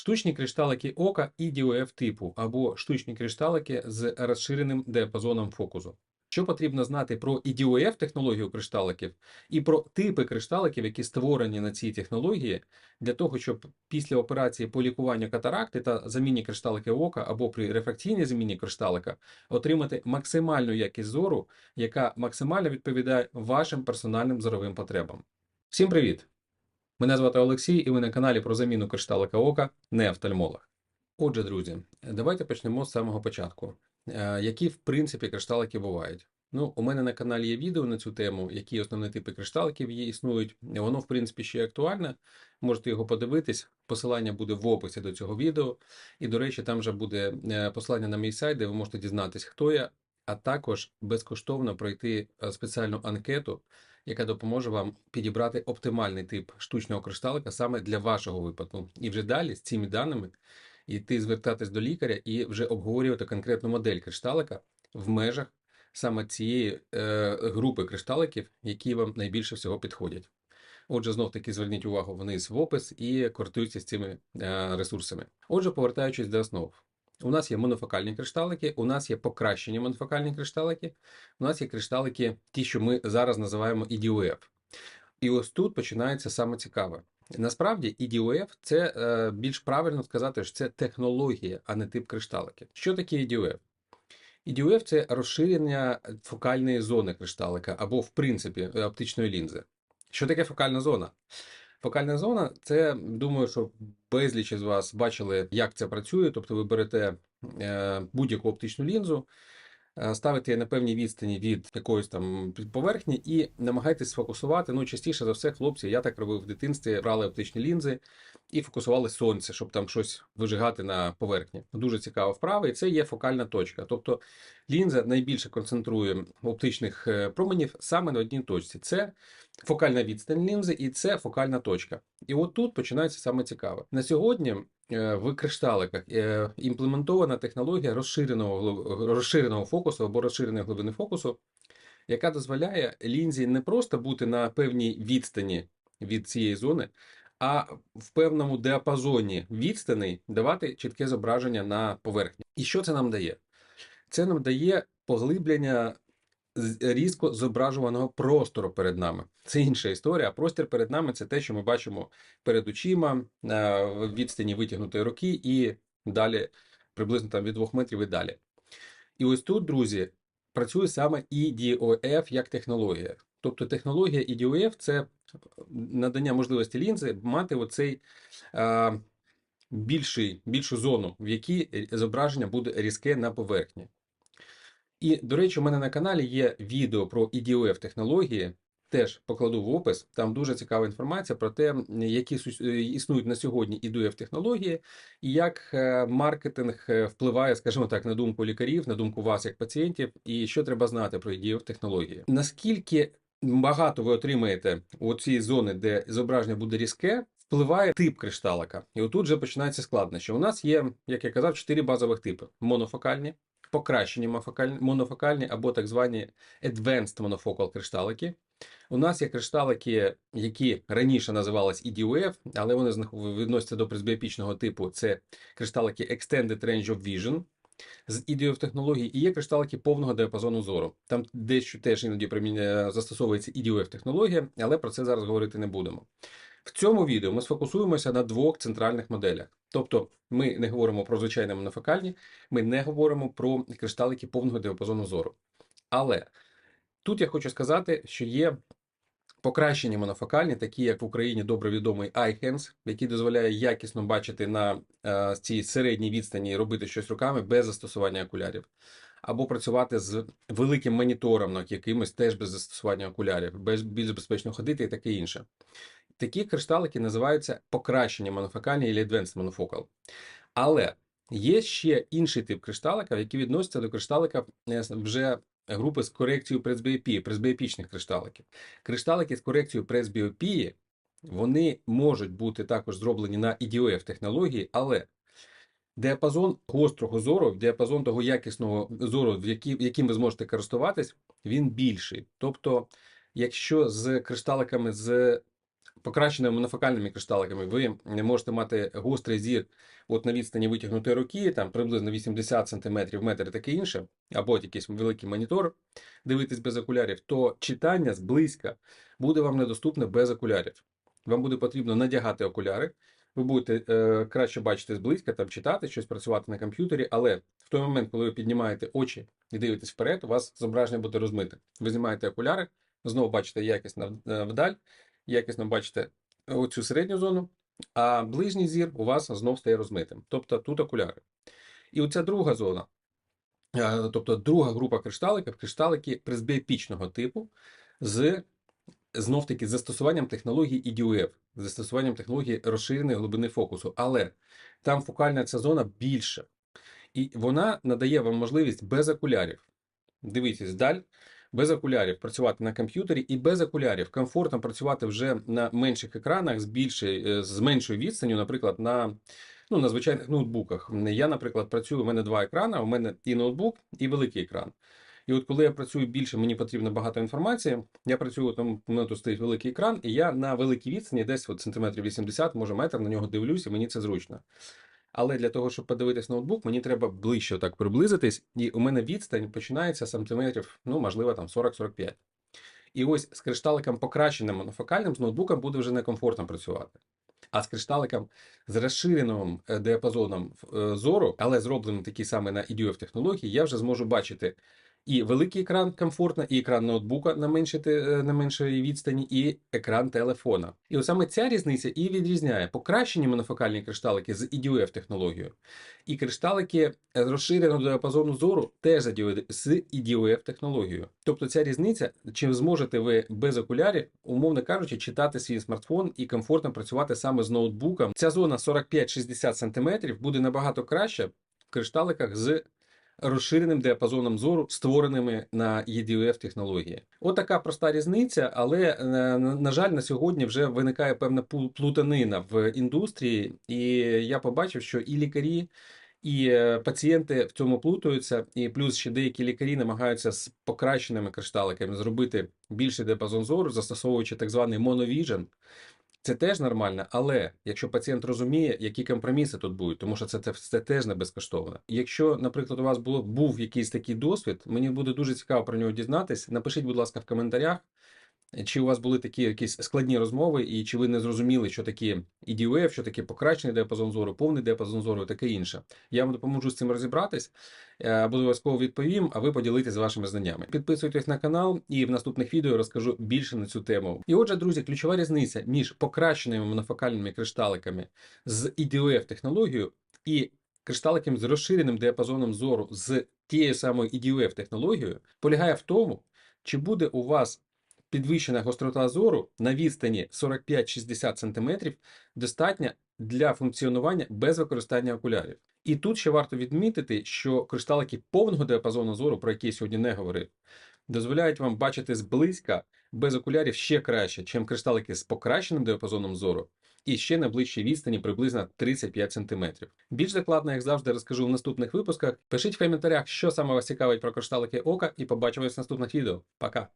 Штучні кришталики ока EDOF типу або штучні кришталики з розширеним діапазоном фокусу. Що потрібно знати про EDOF технологію кришталиків і про типи кришталиків, які створені на цій технології, для того, щоб після операції по лікуванню катаракти та заміні кришталики ока або при рефракційній заміні кришталика отримати максимальну якість зору, яка максимально відповідає вашим персональним зоровим потребам. Всім привіт! Мене звати Олексій, і ви на каналі про заміну кришталика ока не офтальмолог. Отже, друзі, давайте почнемо з самого початку. Е, Які, в принципі, кришталики бувають? Ну, у мене на каналі є відео на цю тему, які основні типи кришталиків є існують. Воно, в принципі, ще актуальне. Можете його подивитись. Посилання буде в описі до цього відео. І, до речі, там вже буде е, посилання на мій сайт, де ви можете дізнатись, хто я, а також безкоштовно пройти е, спеціальну анкету, яка допоможе вам підібрати оптимальний тип штучного кришталика саме для вашого випадку. І вже далі з цими даними йти звертатись до лікаря і вже обговорювати конкретну модель кришталика в межах саме цієї е, групи кришталиків, які вам найбільше всього підходять. Отже, знов таки зверніть увагу вниз в опис і користуйтесь цими е, ресурсами. Отже, повертаючись до основ. У нас є монофокальні кришталики, у нас є покращені монофокальні кришталики, у нас є кришталики, ті, що ми зараз називаємо EDOF. І ось тут починається саме цікаве. Насправді, EDOF – це е, більш правильно сказати, що це технологія, а не тип кришталики. Що таке EDOF? EDOF – це розширення фокальної зони кришталика або, в принципі, оптичної лінзи. Що таке фокальна зона? Фокальна зона це, думаю, що безліч із вас бачили, як це працює. Тобто ви берете е, будь-яку оптичну лінзу, е, ставите її на певній відстані від якоїсь там поверхні і намагаєтесь сфокусувати. Ну, частіше за все, хлопці, я так робив в дитинстві, брали оптичні лінзи і фокусували сонце, щоб там щось вижигати на поверхні. Дуже цікава вправа, і це є фокальна точка. Тобто лінза найбільше концентрує оптичних е, променів саме на одній точці. Це фокальна відстань лінзи, і це фокальна точка. І от тут починається саме цікаве. На сьогодні в кришталиках е, імплементована технологія розширеного, розширеного фокусу або розширеної глибини фокусу, яка дозволяє лінзі не просто бути на певній відстані від цієї зони, а в певному діапазоні відстаней давати чітке зображення на поверхні. І що це нам дає? Це нам дає поглиблення різко зображуваного простору перед нами. Це інша історія. А простір перед нами це те, що ми бачимо перед очима е, в відстані витягнутої руки, і далі приблизно там від 2 метрів і далі. І ось тут, друзі, працює саме EDOF як технологія. Тобто технологія EDOF – це надання можливості лінзи мати оцей е, більший, більшу зону, в якій зображення буде різке на поверхні. І, до речі, у мене на каналі є відео про EDOF технології. Теж покладу в опис. Там дуже цікава інформація про те, які е, існують на сьогодні EDOF технології, і як е, маркетинг е, впливає, скажімо так, на думку лікарів, на думку вас як пацієнтів, і що треба знати про EDOF технології. Наскільки багато ви отримаєте у цій зони, де зображення буде різке, впливає тип кришталика. І отут вже починається складнощі. У нас є, як я казав, чотири базових типи: монофокальні, покращені монофокальні, або так звані advanced monofocal кришталики. У нас є кришталики, які раніше називались EDOF, але вони відносяться до пресбіопічного типу. Це кришталики Extended Range of Vision з EDOF технології, і є кришталики повного діапазону зору. Там дещо теж іноді застосовується EDOF технологія, але про це зараз говорити не будемо. В цьому відео ми сфокусуємося на двох центральних моделях. Тобто ми не говоримо про звичайні монофокальні, ми не говоримо про кришталики повного діапазону зору. Але тут я хочу сказати, що є покращені монофокальні, такі як в Україні добре відомий iHands, який дозволяє якісно бачити на е, цій середній відстані і робити щось руками без застосування окулярів. Або працювати з великим монітором якимось теж без застосування окулярів, без більш безпечно ходити і таке інше. Такі кришталики називаються покращені монофокальні або advanced monofocal. Але є ще інший тип кришталика, який відноситься до кришталика е, вже групи з корекцією пресбіопії, пресбіопічних кришталиків. Кришталики з корекцією пресбіопії, вони можуть бути також зроблені на EDOF технології, але діапазон гострого зору, діапазон того якісного зору, яким ви зможете користуватись, він більший. Тобто, якщо з кришталиками з покращеними монофокальними кришталиками ви можете мати гострий зір от на відстані витягнутої руки, там приблизно 80 см, метр і таке інше, або якийсь великий монітор, дивитись без окулярів, то читання зблизька буде вам недоступне без окулярів. Вам буде потрібно надягати окуляри, ви будете е, краще бачити зблизька, там читати, щось працювати на комп'ютері, але в той момент, коли ви піднімаєте очі і дивитесь вперед, у вас зображення буде розмите. Ви знімаєте окуляри, знову бачите якісно е, вдаль, якісно бачите оцю середню зону, а ближній зір у вас знов стає розмитим. Тобто тут окуляри. І оця друга зона, е, тобто друга група кришталиків, кришталики призбіопічного типу з знов таки застосуванням технології EDUF, застосуванням технології розширеної глибини фокусу. Але там фокальна ця зона більша. І вона надає вам можливість без окулярів. Дивіться, вдаль, без окулярів працювати на комп'ютері і без окулярів комфортно працювати вже на менших екранах з більшої, е, з меншою відстанню, наприклад, на, ну, на звичайних ноутбуках. Я, наприклад, працюю, у мене два екрани, у мене і ноутбук, і великий екран. І от коли я працюю більше, мені потрібно багато інформації. Я працюю, там у тут стоїть великий екран, і я на великій відстані, десь от сантиметрів 80, може метр, на нього дивлюсь, і мені це зручно. Але для того, щоб подивитись ноутбук, мені треба ближче так приблизитись, і у мене відстань починається сантиметрів, ну, можливо, там 40-45. І ось з кришталиком покращеним монофокальним з ноутбуком буде вже некомфортно працювати. А з кришталиком з розширеним е, діапазоном е, зору, але зробленим такий саме на EDUF технології, я вже зможу бачити і великий екран комфортно, і екран ноутбука на меншій, на меншій відстані, і екран телефона. І от саме ця різниця і відрізняє покращені монофокальні кришталики з EDUF технологією, і кришталики з розширеного діапазону зору теж з EDUF EDUF технологією. Тобто ця різниця, чи зможете ви без окулярів, умовно кажучи, читати свій смартфон і комфортно працювати саме з ноутбуком. Ця зона 45-60 см буде набагато краще в кришталиках з розширеним діапазоном зору, створеними на EDUF технології. От така проста різниця, але е, на, жаль, на сьогодні вже виникає певна плутанина в індустрії, і я побачив, що і лікарі. І е, пацієнти в цьому плутаються, і плюс ще деякі лікарі намагаються з покращеними кришталиками зробити більший діапазон зору, застосовуючи так званий monovision. Це теж нормально, але якщо пацієнт розуміє, які компроміси тут будуть, тому що це, це, це теж не безкоштовно. Якщо, наприклад, у вас було був якийсь такий досвід, мені буде дуже цікаво про нього дізнатись. Напишіть, будь ласка, в коментарях, чи у вас були такі якісь складні розмови, і чи ви не зрозуміли, що таке EDUF, що таке покращений діапазон зору, повний діапазон зору і таке інше. Я вам допоможу з цим розібратись, е, обов'язково відповім, а ви поділитесь вашими знаннями. Підписуйтесь на канал, і в наступних відео розкажу більше на цю тему. І отже, друзі, ключова різниця між покращеними монофокальними кришталиками з EDUF технологією і кришталиками з розширеним діапазоном зору з тією самою EDUF технологією полягає в тому, чи буде у вас підвищена гострота зору на відстані 45-60 см достатня для функціонування без використання окулярів. І тут ще варто відмітити, що кришталики повного діапазону зору, про які я сьогодні не говорив, дозволяють вам бачити зблизька без окулярів ще краще, чим кришталики з покращеним діапазоном зору. І ще на ближчій відстані приблизно 35 см. Більш докладно, як завжди, розкажу в наступних випусках. Пишіть в коментарях, що саме вас цікавить про кришталики ока, і побачимось в наступних відео. Пока!